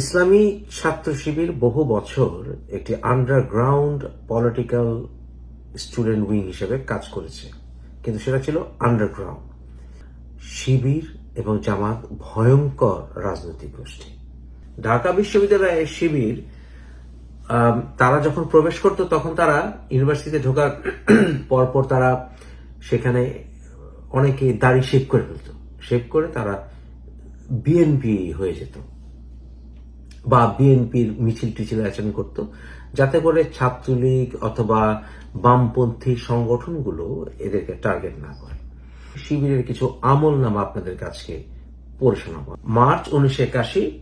ইসলামী ছাত্র শিবির বহু বছর একটি আন্ডারগ্রাউন্ড পলিটিক্যাল স্টুডেন্ট উইং হিসেবে কাজ করেছে। কিন্তু সেটা ছিল আন্ডারগ্রাউন্ড শিবির এবং জামাত ভয়ঙ্কর রাজনৈতিক গোষ্ঠী। ঢাকা বিশ্ববিদ্যালয়ের শিবির তারা যখন প্রবেশ করত তখন তারা ইউনিভার্সিটিতে ঢোকার পরপর তারা সেখানে অনেকে দাড়ি শেভ করে ফেলত। শেভ করে তারা বিএনপি হয়ে যেত। বা বিএনপির মিছিল টিছিল আচরণ করত। যাতে করে ছাত্রলীগ অথবা বামপন্থী সংগঠনগুলো এদেরকে টার্গেট না করে। শিবিরের কিছু আমল নামা আপনাদের কাছে পড়ে মার্চ উনিশশো একাশি,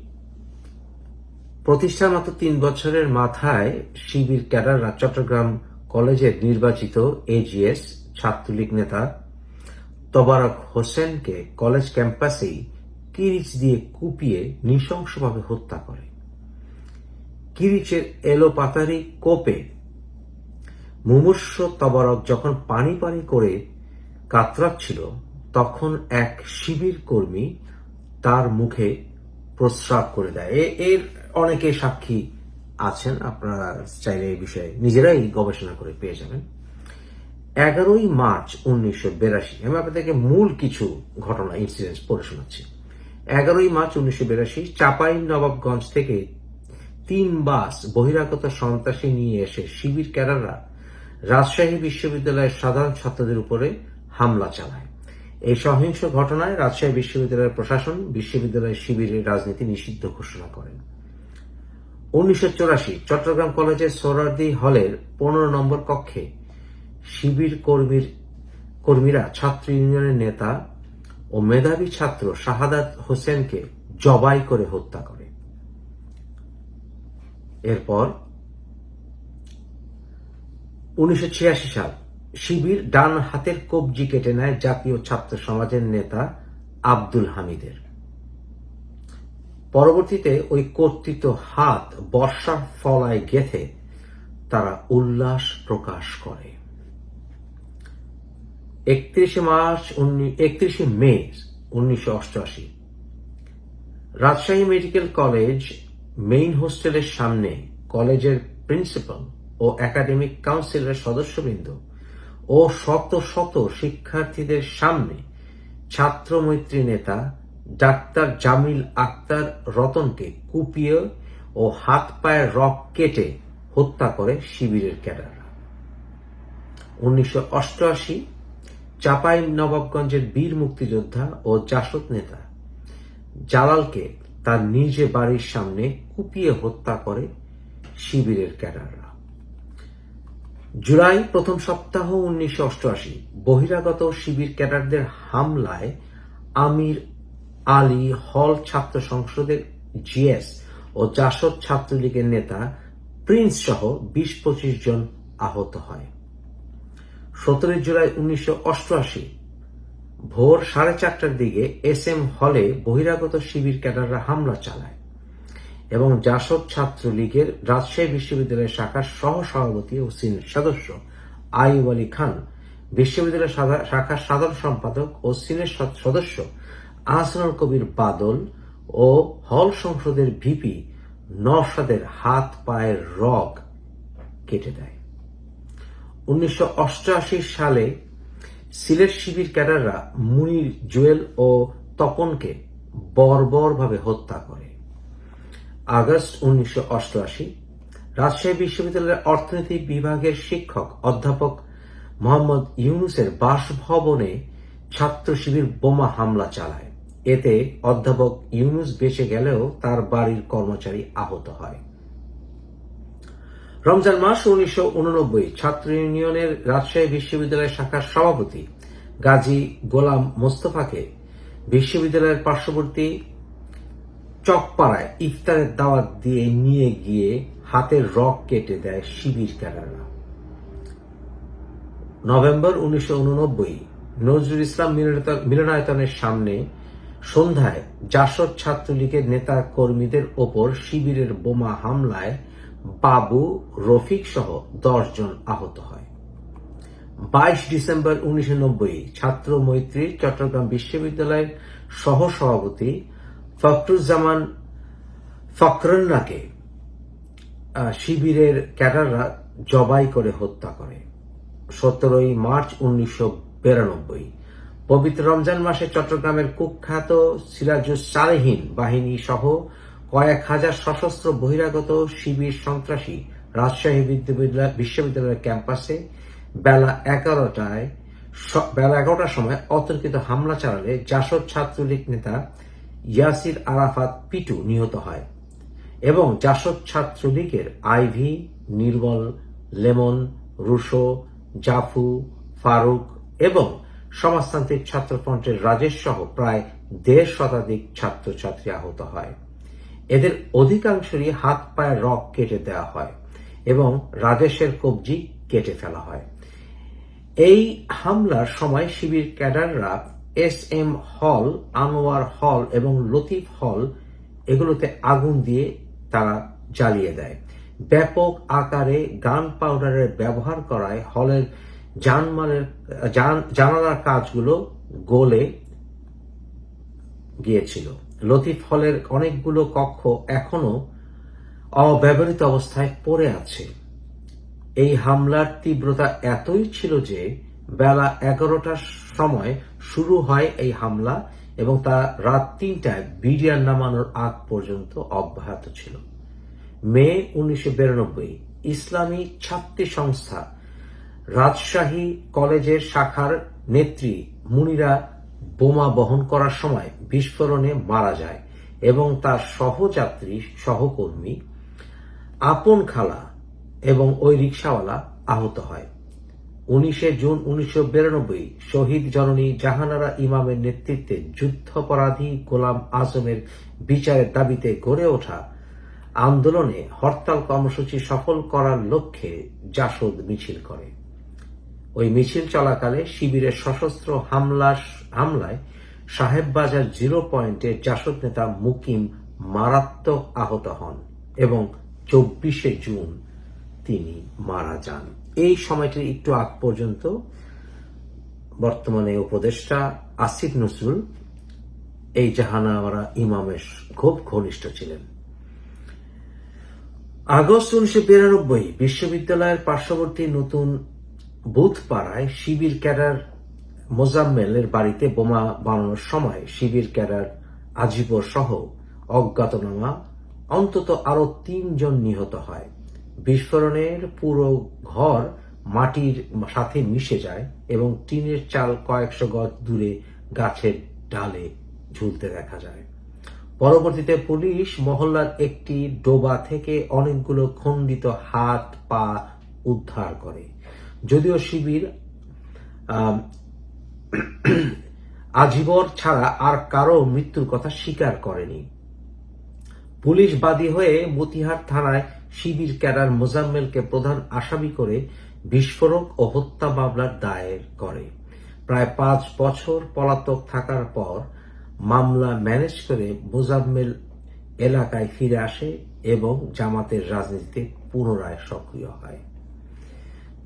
প্রতিষ্ঠার মাত্র তিন বছরের মাথায় শিবির ক্যাডাররা চট্টগ্রাম কলেজের নির্বাচিত এজিএস ছাত্রলীগ নেতা তবারক হোসেনকে কলেজ ক্যাম্পাসেই কিরিচ দিয়ে কুপিয়ে নৃশংসভাবে হত্যা করে। কিরিচের এলোপাতারি কোপে মুমূর্ষ তবারক যখন পানি পানি করে কাতরাচ্ছিল, তখন এক শিবির কর্মী তার মুখে প্রস্রাব করে দেয়। এর অনেকে সাক্ষী আছেন, আপনারা চাইলে এই বিষয়ে নিজেরাই গবেষণা করে পেয়ে যাবেন। এগারোই মার্চ উনিশশো বিরাশি, আমি আপনাদেরকে মূল কিছু ঘটনা ইনসিডেন্ট পড়ে শোনাচ্ছি। এগারোই মার্চ উনিশশো বিরাশি চাপাই নবাবগঞ্জ থেকে তিন বাস বহিরাগত সন্ত্রাসী নিয়ে এসে শিবির ক্যাডাররা রাজশাহী বিশ্ববিদ্যালয়ের সাধারণ ছাত্রদের উপরে হামলা চালায়। এই সহিংস ঘটনায় রাজশাহী বিশ্ববিদ্যালয়ের প্রশাসন বিশ্ববিদ্যালয়ের শিবিরের রাজনীতি নিষিদ্ধ ঘোষণা করেন। উনিশশো চট্টগ্রাম কলেজের সোরারদি হলের পনেরো নম্বর কক্ষে শিবির কর্মীর, কর্মীরা ছাত্র ইউনিয়নের নেতা ও মেধাবী ছাত্র শাহাদাত হোসেনকে জবাই করে হত্যা করে। এরপর উনিশশো ছিয়াশি সাল শিবির ডান হাতের কবজি কেটে নেয় জাতীয় ছাত্র সমাজের নেতা আব্দুল হামিদের। পরবর্তীতে ওই কর্তৃত হাত বর্ষার ফলায় গেথে তারা উল্লাস প্রকাশ করে। একত্রিশে মার্চ একত্রিশে মে উনিশশো অষ্টআশি রাজশাহী মেডিকেল কলেজ মেইন হোস্টেলের সামনে কলেজের প্রিন্সিপাল ও একাডেমিক কাউন্সিলের সদস্যবৃন্দ ও শত শত শিক্ষার্থীদের সামনে ছাত্র মৈত্রী নেতা ডাক্তার জামিল আক্তার রতনকে কুপিয়ে ও হাত পায়ের রক কেটে হত্যা করে শিবিরের ক্যাডাররা উনিশশো অষ্টআশি চাপাই নবাবগঞ্জের বীর মুক্তিযোদ্ধা ও জাসদ নেতা জালালকে তার নিজে বাড়ির সামনে কুপিয়ে হত্যা করে শিবিরের ক্যাডাররা। জুলাই প্রথম সপ্তাহ উনিশশো অষ্টআশি, বহিরাগত শিবির ক্যাডারদের হামলায় আমির আলী হল ছাত্র সংসদের জিএস ও জাসদ ছাত্রলীগের নেতা প্রিন্স সহ বিশ পঁচিশ জন আহত হয়। সতেরোই জুলাই উনিশশো অষ্টআশি ভোর সাড়ে চারটার দিকে এস এম হলে বহিরাগত শিবির ক্যাডাররা হামলা চালায় এবং জাসদ ছাত্রলীগের রাজশাহী বিশ্ববিদ্যালয়ের শাখার সহ সভাপতি ও সিনিয়র সদস্য আইব আলী খান বিশ্ববিদ্যালয় শাখার সাধারণ সম্পাদক ও সদ- সদস্য আহসানুল কবির বাদল ও হল সংসদের ভিপি নওশাদের হাত পায়ের রগ কেটে দেয়। উনিশশো অষ্টআশি সালে সিলেট শিবির ক্যাডাররা মুনির, জুয়েল ও তপনকে বর্বরভাবে হত্যা করে। আগস্ট উনিশশো অষ্টআশি, রাজশাহী বিশ্ববিদ্যালয়ের অর্থনীতি বিভাগের শিক্ষক অধ্যাপক মোহাম্মদ ইউনুসের বাসভবনে ছাত্র শিবির বোমা হামলা চালায়। এতে অধ্যাপক ইউনুস বেঁচে গেলেও তার বাড়ির কর্মচারী আহত হয়। রমজান মাস উনিশশো উননব্বই। ছাত্র ইউনিয়নের রাজশাহী বিশ্ববিদ্যালয় শাখার সভাপতি গাজী গোলাম মোস্তফাকে বিশ্ববিদ্যালয়ের পার্শ্ববর্তী চকপাড়ায় ইফতারের দাওয়াত দিয়ে নিয়ে গিয়ে হাতের রক কেটে দেয় শিবির ক্যাডাররা। নভেম্বর উনিশশো উননব্বই, নজরুল ইসলাম মিলনায়তন- মিলনায়তনের সামনে সন্ধ্যায় জাসদ ছাত্রলীগের নেতা কর্মীদের ওপর শিবিরের বোমা হামলায় বাবু রফিক সহ জন আহত হয়। বাইশ ডিসেম্বর উনিশশো নব্বই ছাত্র মৈত্রী চট্টগ্রাম বিশ্ববিদ্যালয়ের সহ সভাপতি ফখরুজ্জামান আহ, শিবিরের ক্যাডাররা জবাই করে হত্যা করে। সতেরোই মার্চ উনিশশো বিরানব্বই পবিত্র রমজান মাসে চট্টগ্রামের কুখ্যাত সিরাজুস সালেহীন বাহিনী সহ কয়েক হাজার সশস্ত্র বহিরাগত শিবির সন্ত্রাসী রাজশাহী বিদ্যাবিদ্যালয়- বিশ্ববিদ্যালয়ের ক্যাম্পাসে বেলা এগারোটায় বেলা এগারোটার সময় অতর্কিত হামলা চালালে জাসদ ছাত্রলীগ নেতা ইয়াসির আরাফাত পিটু নিহত হয় এবং জাসদ ছাত্রলীগের আইভি, নির্মল, লেমন, রুশো, জাফু, ফারুক এবং সমাজতান্ত্রিক ছাত্রফ্রন্টের রাজেশ সহ প্রায় দেড় শতাধিক ছাত্রছাত্রী আহত হয়। এদের অধিকাংশেরই হাত পায়ের রক কেটে দেওয়া হয় এবং রাজেশের কবজি কেটে ফেলা হয়। এই হামলার সময় শিবির ক্যাডাররা এস এম হল, আনোয়ার হল এবং লতিফ হল এগুলোতে আগুন দিয়ে তারা জ্বালিয়ে দেয়। ব্যাপক আকারে গান পাউডারের ব্যবহার করায় হলের জানমালের, জান- জানালার কাজগুলো গলে গিয়েছিল। লতিফ হলের অনেকগুলো কক্ষ এখনও অব্যবহৃত অবস্থায় পড়ে আছে। এই হামলার তীব্রতা এতই ছিল যে বেলা এগারোটার সময় শুরু হয় এই হামলা এবং তা রাত তিনটায় বিডিআর নামানোর আগ পর্যন্ত অব্যাহত ছিল। মে উনিশশো বিরানব্বই ইসলামী ছাত্রী সংস্থা রাজশাহী কলেজের শাখার নেত্রী মুনিরা বোমা বহন করার সময় বিস্ফোরণে মারা যায় এবং তার সহযাত্রী, সহকর্মী, আপন খালা এবং ওই রিক্সাওয়ালা আহত হয়। উনিশে জুন উনিশশো বিরানব্বই, শহীদ জননী জাহানারা ইমামের নেতৃত্বে যুদ্ধাপরাধী গোলাম আজমের বিচারের দাবিতে গড়ে ওঠা আন্দোলনে হরতাল কর্মসূচি সফল করার লক্ষ্যে জাসদ মিছিল করে। ওই মিছিল চলাকালে শিবিরের সশস্ত্র হামলা হামলায় সাহেববাজার জিরো পয়েন্টে জাসদ নেতা মুকিম মারাত্মক আহত হন এবং চব্বিশে জুন তিনি মারা যান। এই সময়টির একটু আগ পর্যন্ত বর্তমানে উপদেষ্টা আসিফ নজরুল, এই জাহানাওয়ারা ইমামের খুব ঘনিষ্ঠ ছিলেন। আগস্ট উনিশশো বিরানব্বই বিশ্ববিদ্যালয়ের পার্শ্ববর্তী নতুন বুথপাড়ায় শিবির ক্যাডার মোজাম্মেলের বাড়িতে বোমা বানানোর সময় শিবির, ক্যাডার, আজিবর সহ অজ্ঞাতনামা, অন্তত আরও তিনজন নিহত হয়। বিস্ফোরণের পুরো ঘর মাটির সাথে মিশে যায় এবং টিনের চাল কয়েকশো গজ দূরে গাছের ডালে ঝুলতে দেখা যায়। পরবর্তীতে পুলিশ মহল্লার একটি ডোবা থেকে অনেকগুলো খণ্ডিত হাত পা উদ্ধার করে। যদিও শিবির আজীবর ছাড়া আর কারও মৃত্যুর কথা স্বীকার করেনি। পুলিশ বাদী হয়ে মতিহার থানায় শিবির ক্যাডার মোজাম্মেলকে প্রধান আসামি করে বিস্ফোরক ও হত্যা মামলার দায়ের করে। প্রায় পাঁচ বছর পলাতক থাকার পর মামলা ম্যানেজ করে মোজাম্মেল এলাকায় ফিরে আসে এবং জামাতের রাজনীতিতে পুনরায় সক্রিয় হয়।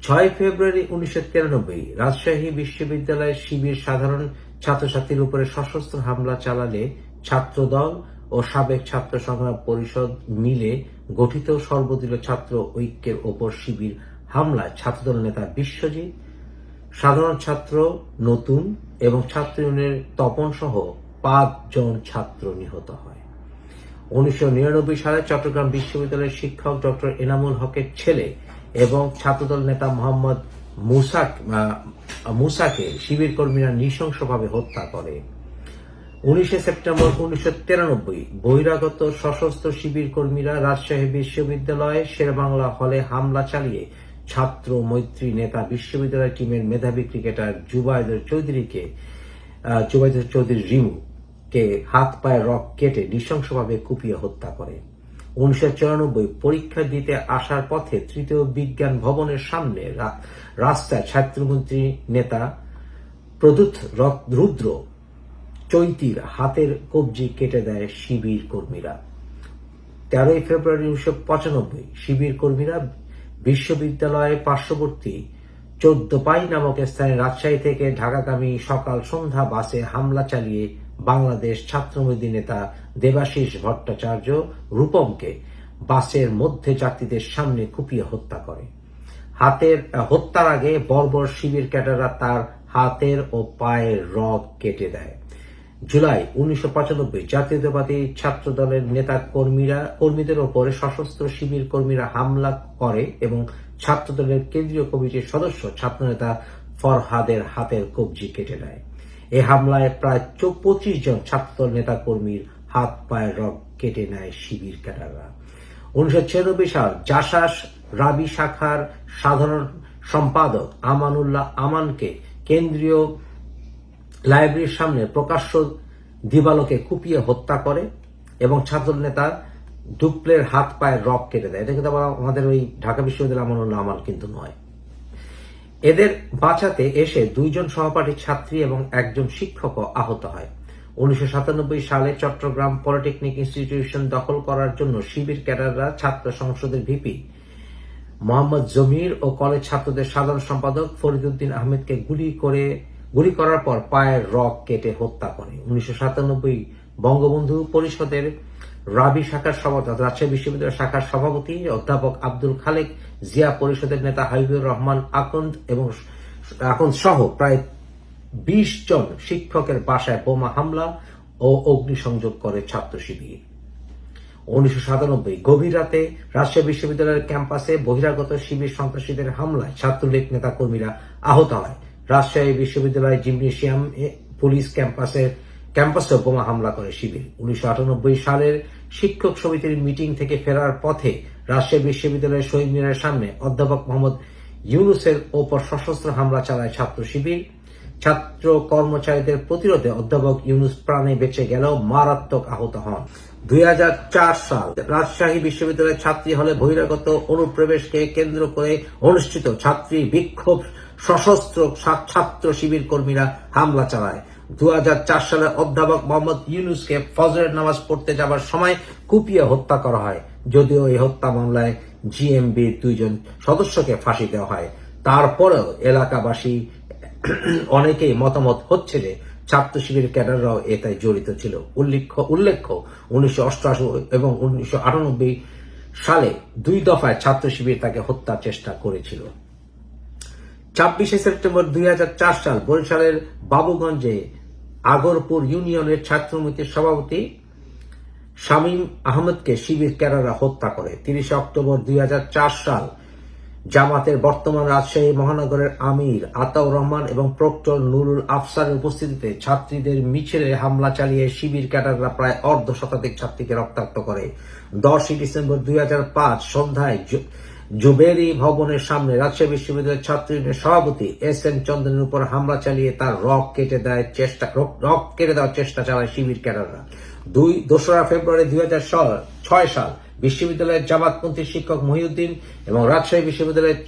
ছয় ফেব্রুয়ারি উনিশশো তিরানব্বই, রাজশাহী বিশ্ববিদ্যালয়ের শিবির সাধারণ ছাত্রছাত্রীর উপরে সশস্ত্র হামলা চালালে ছাত্রদল ও সাবেক ছাত্র সংগ্রাম পরিষদ মিলে গঠিত সর্বদলীয় ছাত্র ঐক্যের ওপর শিবির হামলায় ছাত্রদল নেতা বিশ্বজিৎ, সাধারণ ছাত্র নতুন এবং ছাত্র ইউনিয়নের তপন সহ পাঁচজন ছাত্র নিহত হয়। উনিশশো নিরানব্বই সালে চট্টগ্রাম বিশ্ববিদ্যালয়ের শিক্ষক ডক্টর এনামুল হকের ছেলে এবং ছাত্রদল নেতা মোহাম্মদ মুসা আহ, মুসাকে শিবির কর্মীরা নৃশংসভাবে হত্যা করে। উনিশে সেপ্টেম্বর উনিশশো তিরানব্বই বহিরাগত সশস্ত্র শিবির কর্মীরা রাজশাহী বিশ্ববিদ্যালয়ে শেরবাংলা হলে হামলা চালিয়ে ছাত্র মৈত্রী নেতা বিশ্ববিদ্যালয় টিমের মেধাবী ক্রিকেটার জুবাইদুর চৌধুরীকে আহ, জুবাইদুর চৌধুরী রিমু কে হাত পায়ে রক কেটে নৃশংসভাবে কুপিয়ে হত্যা করে। উনিশশো চুরানব্বই পরীক্ষা দিতে আসার পথে তৃতীয় বিজ্ঞান ভবনের সামনে রাস্তায় ছাত্রমন্ত্রী নেতা প্রদুত রুদ্র চৈতির হাতের কবজি কেটে দেয় শিবির কর্মীরা। তেরোই ফেব্রুয়ারি উনিশশো পঁচানব্বই শিবির কর্মীরা বিশ্ববিদ্যালয়ের পার্শ্ববর্তী চোদ্দ পাই নামক স্থানে রাজশাহী থেকে ঢাকাগামী সকাল সন্ধ্যা বাসে হামলা চালিয়ে বাংলাদেশ ছাত্রমোদী নেতা দেবাশিস ভট্টাচার্য রূপমকে বাসের মধ্যে যাত্রীদের সামনে কুপিয়ে হত্যা করে। হাতের হত্যার আগে বর্বর শিবির ক্যাডাররা তার হাতের ও পায়ের রগ কেটে দেয়। জুলাই উনিশশো পঁচানব্বই জাতীয়তাবাদী ছাত্র দলের নেতা কর্মীরা, কর্মীদের ওপরে সশস্ত্র শিবির কর্মীরা হামলা করে এবং ছাত্র দলের কেন্দ্রীয় কমিটির সদস্য ছাত্রনেতা ফরহাদের হাতের কবজি কেটে নেয় এ হামলায় প্রায় পঁচিশ জন ছাত্র নেতা কর্মীর হাত পায়ের রগ কেটে নেয় শিবির ক্যাডাররা। উনিশশো ছিয়ানব্বই সাল জাসাস রাবি শাখার সাধারণ সম্পাদক আমানুল্লাহ আমানকে কেন্দ্রীয় লাইব্রেরির সামনে প্রকাশ্য দিবালোকে কুপিয়ে হত্যা করে এবং ছাত্র নেতা ডুপ্লের হাত পায়ের রক কেটে দেয়। এটা কিন্তু আমাদের ওই ঢাকা বিশ্ববিদ্যালয় আমানুল্লাহ আমান কিন্তু নয়। এদের বাঁচাতে এসে দুইজন সহপাঠী ছাত্রী এবং একজন শিক্ষকও আহত হয়। উনিশশো সাতানব্বই সালে চট্টগ্রাম পলিটেকনিক ইনস্টিটিউশন দখল করার জন্য শিবির ক্যাডাররা ছাত্র সংসদের ভিপি মোহাম্মদ জমির ও কলেজ ছাত্রদের সাধারণ সম্পাদক ফরিদউদ্দিন আহমেদকে গুলি করে, গুলি করার পর পায়ের রক কেটে হত্যা করে। উনিশশো সাতানব্বই বঙ্গবন্ধু পরিষদের রাবি শাখার সভাপতি রাজশাহী বিশ্ববিদ্যালয় শাখার সভাপতি অধ্যাপক আব্দুল খালেক, জিয়া পরিষদের নেতা হাবিবুর রহমান, আকন্দ এবং আকন্দ সহ প্রায় বিশ জন শিক্ষকের বাসায় বোমা হামলা ও অগ্নিসংযোগ করে ছাত্র শিবির। উনিশশো সাতানব্বই গভীর রাতে রাজশাহী বিশ্ববিদ্যালয়ের ক্যাম্পাসে বহিরাগত শিবির সন্ত্রাসীদের হামলায় ছাত্রলীগ নেতা কর্মীরা আহত হয়। রাজশাহী বিশ্ববিদ্যালয় জিমনেশিয়াম পুলিশ ক্যাম্পাসে ক্যাম্পাসে বোমা হামলা করে শিবির। উনিশশো আটানব্বই সালের শিক্ষক সমিতির মিটিং থেকে ফেরার পথে রাজশাহী বিশ্ববিদ্যালয়ের শহীদ মিনারের সামনে অধ্যাপক মোহাম্মদ ইউনুসের ওপর সশস্ত্র হামলা চালায় ছাত্র শিবির। ছাত্র কর্মচারীদের প্রতিরোধে অধ্যাপক ইউনুস প্রাণে বেঁচে গেলেও মারাত্মক আহত হন। দুই হাজার চার সাল রাজশাহী বিশ্ববিদ্যালয়ের ছাত্রী হলে বহিরাগত অনুপ্রবেশকে কেন্দ্র করে অনুষ্ঠিত ছাত্রী বিক্ষোভ সশস্ত্র ছাত্র শিবির কর্মীরা হামলা চালায়। দুই হাজার চার সালে অধ্যাপক মোহাম্মদ ইউনুসকে ফজরের নামাজ পড়তে যাবার সময় কুপিয়ে হত্যা করা হয়। যদিও এই হত্যা মামলায় জিএমবির দুইজন সদস্যকে ফাঁসি দেওয়া হয়। তারপরেও এলাকাবাসী অনেকেই মতামত হচ্ছে যে ছাত্র শিবির ক্যাডাররাও এটাই জড়িত ছিল। উল্লেখ্য উল্লেখ্য, উনিশশো অষ্টআশি এবং উনিশশো আটানব্বই সালে দুই দফায় ছাত্র শিবির তাকে হত্যার চেষ্টা করেছিল। ছাব্বিশে সেপ্টেম্বর দুই হাজার চার সাল বরিশালের বাবুগঞ্জে আগরপুর ইউনিয়নের ছাত্রমন্ত্রীর সভাপতি শামীম আহমেদকে শিবির ক্যাডাররা হত্যা করে। তিরিশে অক্টোবর দুই হাজার চার সাল জামাতের বর্তমান রাজশাহী মহানগরের আমির আতাউর রহমান এবং প্রক্টর নুরুল আফসারের উপস্থিতিতে ছাত্রীদের মিছিলে হামলা চালিয়ে শিবির ক্যাডাররা প্রায় অর্ধ শতাধিক ছাত্রীকে রক্তাক্ত করে। দশই ডিসেম্বর দুই হাজার পাঁচ সন্ধ্যায় জুবেরি ভবনের সামনে রাজশাহী বিশ্ববিদ্যালয়ের ছাত্র ইউনিয়নের সভাপতি এস এম চন্দ্রের উপর হামলা চালিয়ে তার রক কেটে দেয় চেষ্টা, রক কেটে দেওয়ার চেষ্টা চালায় শিবির ক্যাডাররা। দুই দোসরা ফেব্রুয়ারি দুই ছয় সাল বিশ্ববিদ্যালয়ের জামাতপন্থী শিক্ষক মহিউদ্দিন এবং রাজশাহী বিশ্ববিদ্যালয়ের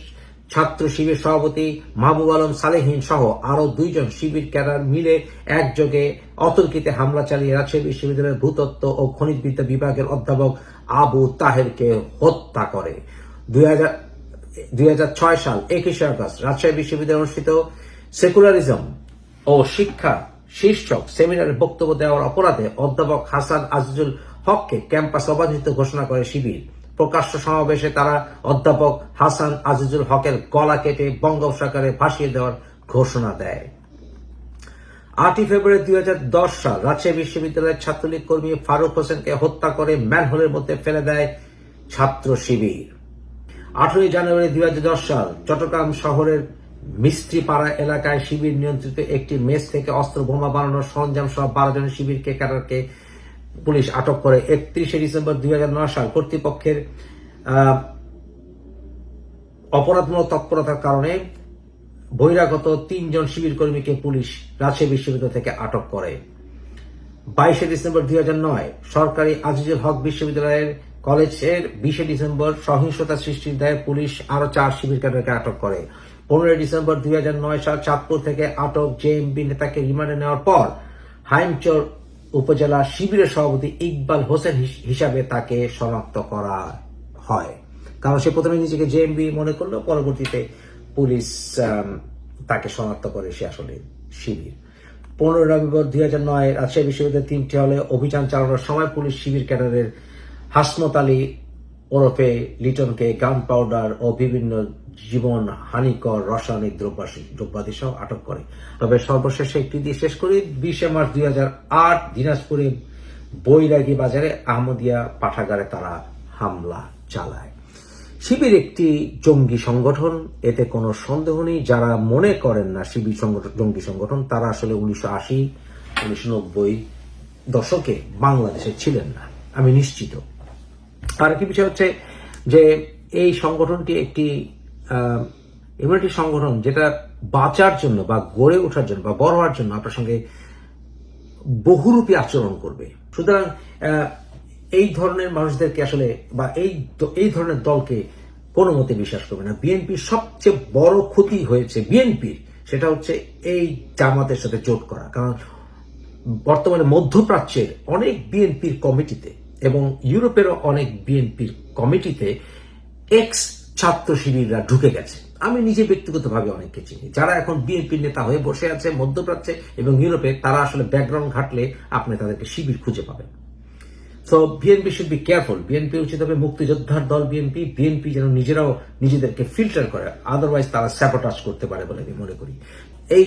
ছাত্র শিবির সভাপতি মাহবুব আলম সালেহীন সহ আরও দুইজন শিবির ক্যাডার মিলে একযোগে অতর্কিতে হামলা চালিয়ে রাজশাহী বিশ্ববিদ্যালয়ের ভূতত্ত্ব ও খনিজবিদ্যা বিভাগের অধ্যাপক আবু তাহেরকে হত্যা করে। দুই হাজার ছয় সাল, একুশে আগস্ট, রাজশাহী বিশ্ববিদ্যালয়ে অনুষ্ঠিত সেকুলারিজম ও শিক্ষা শীর্ষক সেমিনারে বক্তব্য দেওয়ার অপরাধে অধ্যাপক হাসান আজিজুল হককে ক্যাম্পাস অবাধিত ঘোষণা করে শিবির। প্রকাশ্য সমাবেশে তারা অধ্যাপক হাসান আজিজুল হকের গলা কেটে বঙ্গোপসাগরে ভাসিয়ে দেওয়ার ঘোষণা দেয়। আটই ফেব্রুয়ারি দুই হাজার দশ সাল, রাজশাহী বিশ্ববিদ্যালয়ের ছাত্রলীগ কর্মী ফারুক হোসেনকে হত্যা করে ম্যানহোলের মধ্যে ফেলে দেয় ছাত্র শিবির। আঠেরোই জানুয়ারি দুই হাজার দশ সাল চট্টগ্রাম শহরের মিস্ত্রিপাড়া এলাকায় শিবির নিয়ন্ত্রিত একটি মেস থেকে অস্ত্র বোমা বানানোর সরঞ্জাম সহ বারো জন শিবির ক্যাডারকে পুলিশ আটক করে। একত্রিশে ডিসেম্বর দুই হাজার নয় সাল কর্তৃপক্ষের অপরাধমূলক তৎপরতার কারণে বহিরাগত তিনজন শিবির কর্মীকে পুলিশ রাজশাহী বিশ্ববিদ্যালয় থেকে আটক করে। বাইশে ডিসেম্বর দুই হাজার নয় সরকারি আজিজুল হক বিশ্ববিদ্যালয়ের কলেজের বিশে ডিসেম্বর সহিংসতা সৃষ্টির দায়ে পুলিশ আরও চার শিবির ক্যাডারকে আটক করে। পনেরোই ডিসেম্বর দুই নয় সাল চাঁদপুর থেকে আটক জেএমবি নেতাকে রিমান্ডে নেওয়ার পর হাইমচর উপজেলা শিবিরের সভাপতি ইকবাল হোসেন হিসাবে তাকে শনাক্ত করা হয়। কারণ সে প্রথমে নিজেকে জেএমবি মনে করল, পরবর্তীতে পুলিশ তাকে শনাক্ত করে সে আসলে শিবির। পনেরোই নভেম্বর দুই হাজার নয় রাজশাহী বিশ্ববিদ্যালয়ের তিনটি হলে অভিযান চালানোর সময় পুলিশ শিবির ক্যাডারের হাসমত আলী ওরফে লিটনকে গান পাউডার ও বিভিন্ন জীবন হানিকর রাসায়নিক দ্রব্যাদি সহ আটক করে। তবে সর্বশেষে একটি দিয়ে শেষ করি। বিশে মার্চ দুই হাজার আট দিনাজপুরে বৈরাগী বাজারে আহমদিয়া পাঠাগারে তারা হামলা চালায়। শিবির একটি জঙ্গি সংগঠন, এতে কোনো সন্দেহ নেই। যারা মনে করেন না শিবির সংগঠন জঙ্গি সংগঠন, তারা আসলে উনিশশো আশি, উনিশশো নব্বই দশকে বাংলাদেশে ছিলেন না। আমি নিশ্চিত আর একটি বিষয় হচ্ছে যে এই সংগঠনটি একটি এমন একটি সংগঠন যেটা বাঁচার জন্য বা গড়ে ওঠার জন্য বা বড় হওয়ার জন্য আপনার সঙ্গে বহুরূপী আচরণ করবে। সুতরাং এই ধরনের মানুষদেরকে আসলে বা এই এই ধরনের দলকে কোনো মতে বিশ্বাস করবে না। বিএনপির সবচেয়ে বড় ক্ষতি হয়েছে বিএনপির, সেটা হচ্ছে এই জামাতের সাথে জোট করা। কারণ বর্তমানে মধ্যপ্রাচ্যের অনেক বিএনপির কমিটিতে এবং ইউরোপেরও অনেক বিএনপির কমিটিতে এক্স ছাত্র শিবিররা ঢুকে গেছে। আমি নিজে ব্যক্তিগতভাবে অনেককে চিনি। যারা এখন বিএনপির নেতা হয়ে বসে আছে, মধ্যপ্রাচ্যে এবং ইউরোপে, তারা আসলে ব্যাকগ্রাউন্ড ঘাটলে আপনি তাদেরকে শিবির খুঁজে পাবেন। So BNP should be careful BNP উচিত হবে মুক্তিযোদ্ধার দল বিএনপি বিএনপি যেন নিজেরাও নিজেদেরকে ফিল্টার করে আদারওয়াইজ তারা স্যাপোটাজ করতে পারে বলে আমি মনে করি। এই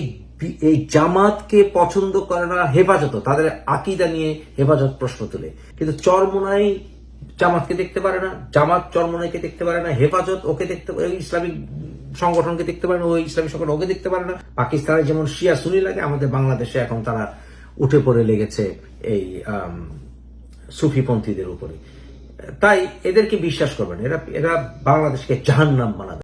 এই জামাতকে পছন্দ করে না হেফাজত, তাদের আকিদা নিয়ে হেফাজত প্রশ্ন তোলে। কিন্তু চরমোনাই জামাতকে দেখতে পারে না, জামাত চরমোনাইকে দেখতে পারে না, হেফাজত ওকে দেখতে ইসলামিক সংগঠনকে দেখতে পারে না, ওই ইসলামিক সংগঠন ওকে দেখতে পারে না। পাকিস্তানে যেমন শিয়া সুনি লাগে, আমাদের বাংলাদেশে এখন তারা উঠে পড়ে লেগেছে এই সুফিপন্থীদের উপরে। তাই এদেরকে বিশ্বাস করবেন, এরা এরা বাংলাদেশকে জাহান্নাম বানাবে।